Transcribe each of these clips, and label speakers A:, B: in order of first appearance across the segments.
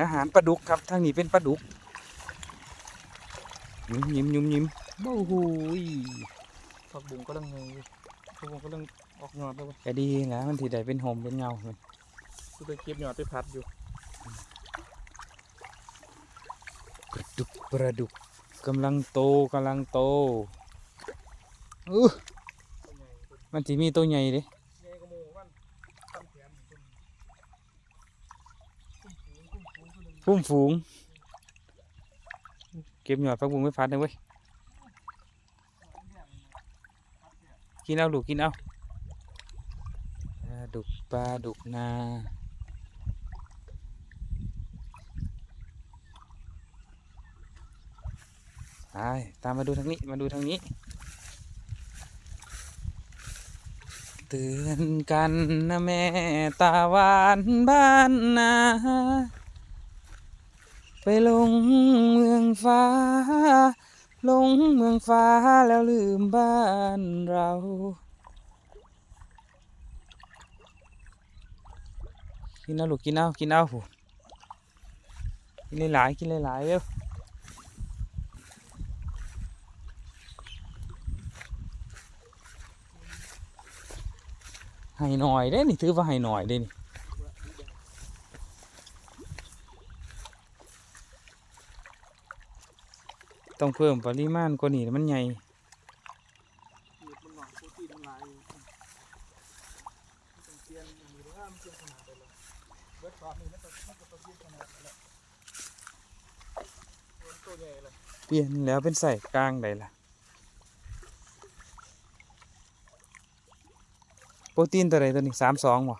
A: อาหารปลาดุกครับทางนี้เป็นปลาดุกยิ้มยิ้มยิ้มยิ้มโอ้โหย
B: ผักบุ้งก็ลังไงผักบุ้งก็ลังออกยอดแล้ววะ
A: ก็ดีแล้วมันทีใดเป็นหอมเป็นเงามัน
B: กูไปเก็บยอดไปพัดอยู่
A: ปลาดุกปลาดุกกำลังโตกำลังโตอู้มันจะมีตัวใหญ่เด้
B: ใหญ่กว่าหมูมันทำแขน คุ้มคุ้มฝูงคุ้มฝูงตัวหนึ่ง
A: พุ่มฝูงเก็บหยอดผักบุ้งไว้พัดเลยเว้ยกินเอาลูกกินเอาปลาดุกปลาดุกนาไปตามมาดูทางนี้มาดูทางนี้ เตือนกันนะแม่ตาหวานบ้านนาไป ลงเมืองฟ้า ลงเมืองฟ้าแล้วลืมบ้านเรากินเอาลูกกินเอากินเอาผูกินหลายกินหลายเร็วให้หน่อยได้นี่ถือว่าให้หน่อยได้นี่ ต้องเพิ่มปริมาณกว่านี้มันใหญ่
B: เปลี่ยนอย่างนี้ว่ามันเปลี่ยนขนาดไปแล้วเบิดรอบนี้มันจะมันจะต้องเปลี่ยนขนาดไปแล้วมันตัวใหญ่เลย
A: เปลี่ยนแล้วเป็นใส่กลางได้ล่ะ โปรตีนตัวใดตัวนี้สามสองบ่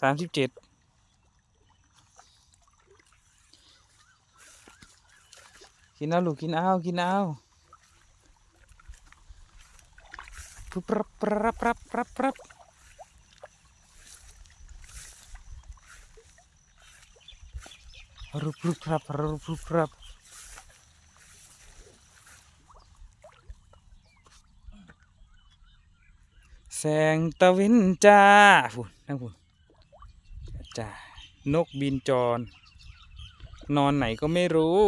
A: สามสิบเจ็ด กินเอาลูกกินเอากินเอาปรับปรับปรับปรับปรับรุบรุบปรับรุบรุบปรับแสงตะเวนจ้าฝุ่นนั่งฝุ่นจ้านกบินจร นอนไหนก็ไม่รู้